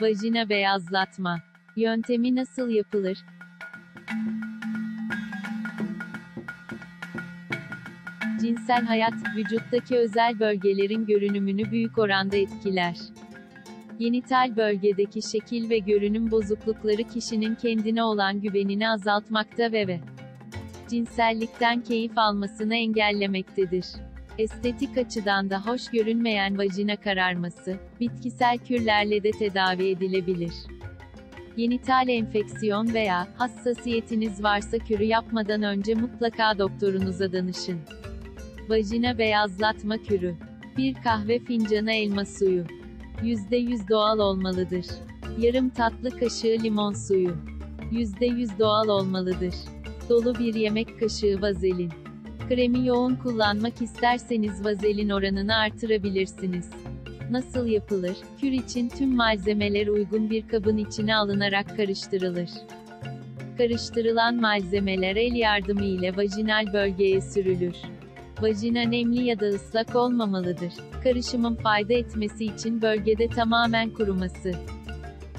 Vajina beyazlatma. Yöntemi nasıl yapılır? Cinsel hayat, vücuttaki özel bölgelerin görünümünü büyük oranda etkiler. Genital bölgedeki şekil ve görünüm bozuklukları kişinin kendine olan güvenini azaltmakta ve ve cinsellikten keyif almasını engellemektedir. Estetik açıdan da hoş görünmeyen vajina kararması, bitkisel kürlerle de tedavi edilebilir. Genital enfeksiyon veya hassasiyetiniz varsa kürü yapmadan önce mutlaka doktorunuza danışın. Vajina beyazlatma kürü. Bir kahve fincanı elma suyu. %100 doğal olmalıdır. Yarım tatlı kaşığı limon suyu. %100 doğal olmalıdır. Dolu bir yemek kaşığı vazelin. Kremi yoğun kullanmak isterseniz vazelin oranını artırabilirsiniz. Nasıl yapılır? Kür için tüm malzemeler uygun bir kabın içine alınarak karıştırılır. Karıştırılan malzemeler el yardımı ile vajinal bölgeye sürülür. Vajina nemli ya da ıslak olmamalıdır. Karışımın fayda etmesi için bölgede tamamen kuruması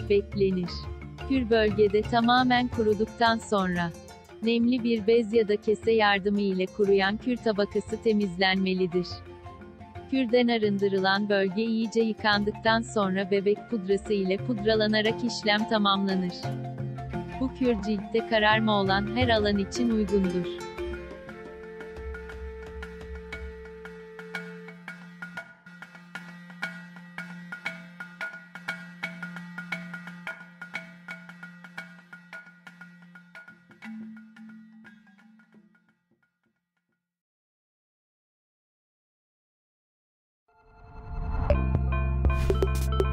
beklenir. Kür bölgede tamamen kuruduktan sonra nemli bir bez ya da kese yardımı ile kuruyan kür tabakası temizlenmelidir. Kürden arındırılan bölge iyice yıkandıktan sonra bebek pudrası ile pudralanarak işlem tamamlanır. Bu kür ciltte kararma olan her alan için uygundur. you